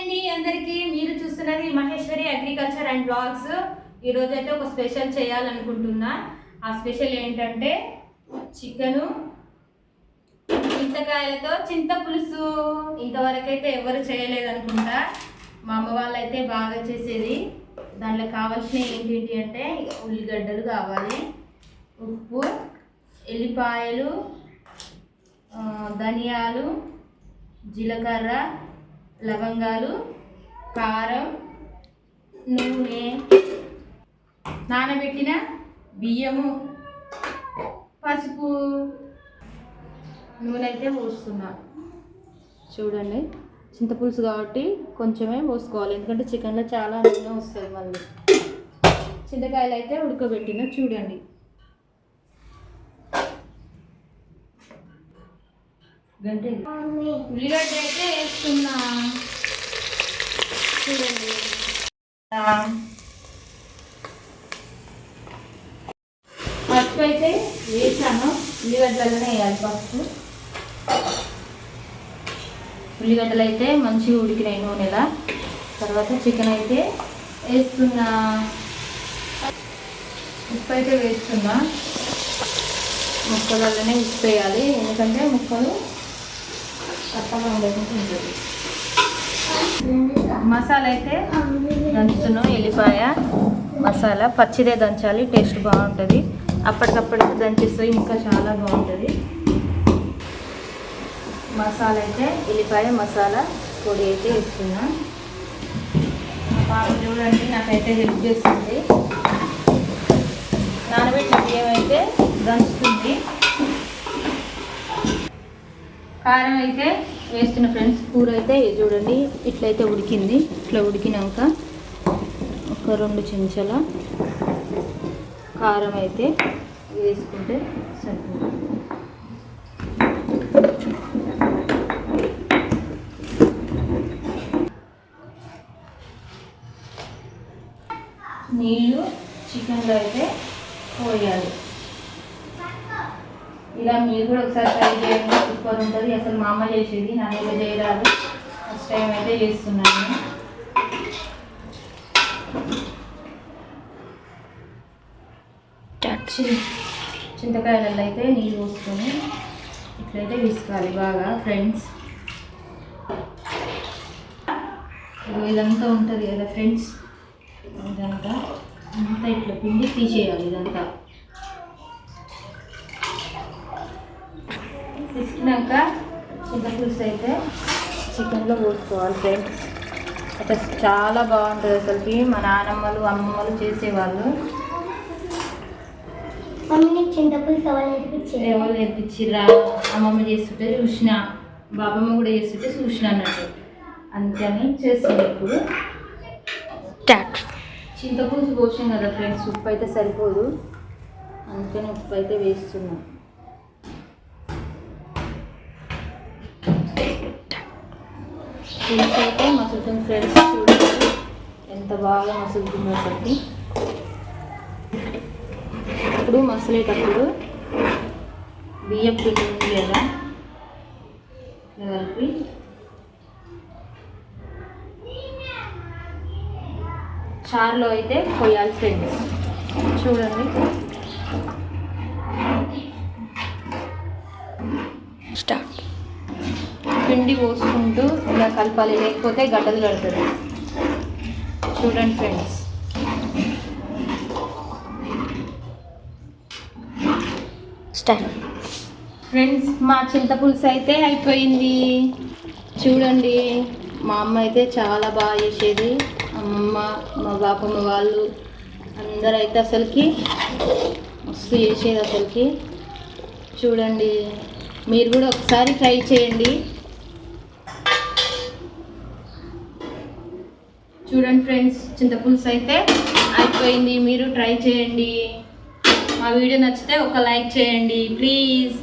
అండి అందరికీ మీరు చూస్తున్నది మహేశ్వరి అగ్రికల్చర్ అండ్ బ్లాగ్స్ ఈరోజు అయితే ఒక స్పెషల్ చేయాలనుకుంటున్నా. ఆ స్పెషల్ ఏంటంటే చికెను చింతకాయలతో చింత పులుసు. ఇంతవరకు అయితే ఎవరు చేయలేదనుకుంటా. మా అమ్మ వాళ్ళు అయితే బాగా చేసేది. దాంట్లో కావాల్సిన ఏంటి అంటే ఉల్లిగడ్డలు కావాలి ఉప్పు ఎల్లిపాయలు ధనియాలు జీలకర్ర లవంగాలు కారం నూనె. నానబెట్టిన బియ్యము పసుపు. నూనె అయితే పోస్తున్నా. చూడండి చింతపులుసు కాబట్టి కొంచెమే పోసుకోవాలి. ఎందుకంటే చికెన్లో చాలా నూనె వస్తుంది మళ్ళీ. చింతకాయలు అయితే ఉడకబెట్టిన చూడండి. గంటే. ఉల్లిగడ్డ అయితే వేస్తున్నా. చూడండి. పసుపు అయితే వేసాను. ఉల్లిగడ్డలనే వేయాలి పసుపు. ఉల్లిగడ్డలు అయితే మంచిగా ఉడికినాయి నూనెలా. తర్వాత చికెన్ అయితే వేస్తున్నా. ఉప్పు అయితే వేస్తున్నా. ముక్కలలోనే ఉప్పు వేయాలి ఎందుకంటే ముక్కలు తప్పగా ఉండకుండా ఉంటుంది మసాలా అయితే దంచుతున్నాం ఎల్లిపాయ మసాలా. పచ్చిదే దంచాలి టేస్ట్ బాగుంటుంది. అప్పటికప్పుడు దంచేస్తే ఇంకా చాలా బాగుంటుంది. మసాలా అయితే ఎల్లిపాయ మసాలా పొడి అయితే వేస్తున్నా పాప చూడండి నాకైతే హెల్ప్ చేస్తుంది. నానబెట్టిన బియ్యం అయితే దంచుతుంది కారం అయితే వేస్తున్న ఫ్రెండ్స్. కూర అయితే చూడండి ఇట్లయితే ఉడికింది. ఇట్లా ఉడికినాక ఒక రెండు చెంచాల కారం అయితే వేసుకుంటే సరిపోతుంది. నీళ్ళు చికెన్లో అయితే పోయాలి. ఇలా మీరు కూడా ఒకసారి ట్రై చేయండి. సూపర్ ఉంటుంది. అసలు మా అమ్మ చేసేది. నా దగ్గర చేయరాదు. ఫస్ట్ టైం అయితే చేస్తున్నాను. చింతకాయలలో అయితే నీళ్ళు పోసుకొని ఇట్లయితే విసుకాలి బాగా ఫ్రెండ్స్ ఇదంతా ఉంటుంది కదా ఫ్రెండ్స్ ఇదంతా. అంతా ఇట్లా పిండి తీసేయాలి ఇదంతా. తీసుకున్నాక చింతపులుసు అయితే చికెన్లో పోసుకోవాలి ఫ్రెండ్స్ అయితే చాలా బాగుంటుంది అసలుకి. మా నానమ్మలు అమ్మమ్మలు చేసేవాళ్ళు. ఎవరు నేర్పించిర్రా? అమ్మమ్మ చేస్తుంటే చూసిన బాబమ్మ కూడా చేస్తుంటే చూసిన అన్నట్టు. అందుకని చేస్తుంది ఇప్పుడు. చింతపులుసు పోసాం కదా ఫ్రెండ్స్ ఉప్పు అయితే సరిపోదు. అందుకని ఉప్పు అయితే వేస్తున్నాం. పులుసు అయితే మసులుతుంది ఫ్రెండ్స్ చూడండి. ఎంత బాగా మసులుతుందో అసలుకి ఇప్పుడు మసలేటప్పుడు బియ్యం పిండి ఉంది కదా కలిపి చారులో అయితే కొయ్యాలి ఫ్రెండ్స్. చూడండి. స్టార్ట్. పిండి పోసుకుంటూ ఇలా కలపాలి లేకపోతే గడ్డలు కడుతుంది. చూడండి ఫ్రెండ్స్. ఫ్రెండ్స్ మా చింతపులుసు అయితే అయిపోయింది. చూడండి మా అమ్మ అయితే చాలా బాగా చేసేది. అమ్మమ్మ మా బాపమ్మ వాళ్ళు అందరూ అయితే అసలుకి మస్తు చేసేది అసలుకి. చూడండి మీరు కూడా ఒకసారి ట్రై చేయండి. చూడండి ఫ్రెండ్స్ చింతపులుసు అయితే అయిపోయింది. మీరు ట్రై చేయండి. మా వీడియో నచ్చితే ఒక లైక్ చేయండి ప్లీజ్.